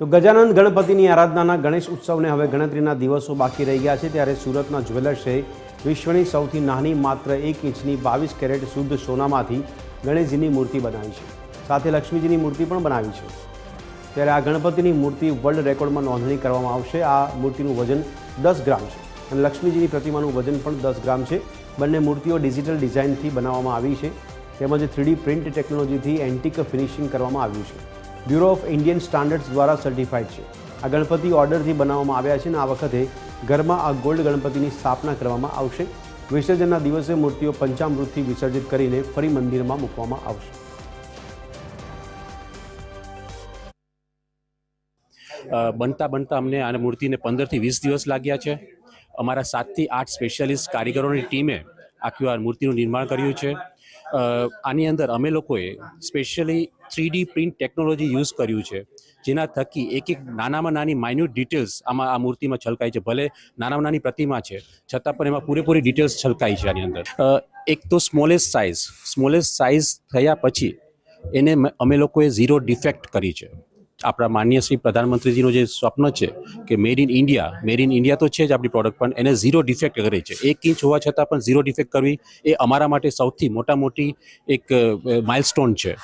તો ગજાનંદ ગણપતિની આરાધનાના ગણેશ ઉત્સવને હવે ગણતરીના દિવસો બાકી રહી ગયા છે, ત્યારે સુરતના જ્વેલર્સે વિશ્વની સૌથી નાની માત્ર એક ઇંચની બાવીસ કેરેટ શુદ્ધ સોનામાંથી ગણેશજીની મૂર્તિ બનાવી છે. સાથે લક્ષ્મીજીની મૂર્તિ પણ બનાવી છે. ત્યારે આ ગણપતિની મૂર્તિ વર્લ્ડ રેકોર્ડમાં નોંધણી કરવામાં આવશે. આ મૂર્તિનું વજન દસ ગ્રામ છે અને લક્ષ્મીજીની પ્રતિમાનું વજન પણ દસ ગ્રામ છે. બંને મૂર્તિઓ ડિજિટલ ડિઝાઇનથી બનાવવામાં આવી છે. તેમજ થ્રીડી પ્રિન્ટ ટેકનોલોજીથી એન્ટિક ફિનિશિંગ કરવામાં આવ્યું છે. બ્યુરો ઓફ ઇન્ડિયન સ્ટાન્ડર્ડ્સ દ્વારા સર્ટિફાઈડ છે. આ ગણપતિ ઓર્ડરથી બનાવવામાં આવ્યા છે અને આ વખતે ઘરમાં આ ગોલ્ડ ગણપતિની સ્થાપના કરવામાં આવશે. વિસર્જનના દિવસે મૂર્તિઓ પંચામૃતથી વિસર્જિત કરીને ફરી મંદિરમાં મૂકવામાં આવશે. બનતા બનતા અમને આ મૂર્તિને પંદરથી વીસ દિવસ લાગ્યા છે. અમારા સાતથી આઠ સ્પેશિયાલિસ્ટ કારીગરોની ટીમે આખું આ મૂર્તિનું નિર્માણ કર્યું છે. આની અંદર અમે લોકોએ specially three D print technology use કર્યું છે, જેના થકી એક એક નાનામાં નાની માઇન્યુટ ડિટેલ્સ આમાં આ મૂર્તિમાં છલકાય છે, ભલે નાનામાં નાની પ્રતિમા છે, છતાં પણ એમાં પૂરેપૂરી ડિટેલ્સ છલકાય છે આની અંદર. એક તો સ્મોલેસ્ટ સાઇઝ સ્મોલેસ્ટ સાઇઝ થયા પછી એને અમે લોકોએ ઝીરો ડિફેક્ટ કરી છે. આપણા માનનીય શ્રી પ્રધાનમંત્રીજીનું જે સ્વપ્ન છે કે made in India made in India તો છે જ આપણી પ્રોડક્ટ પણ એને ઝીરો ડિફેક્ટ કરે છે. એક ઇંચ હોવા છતાં પણ ઝીરો ડિફેક્ટ કરવી એ અમારા માટે સૌથી મોટા મોટી એક માઇલસ્ટોન છે.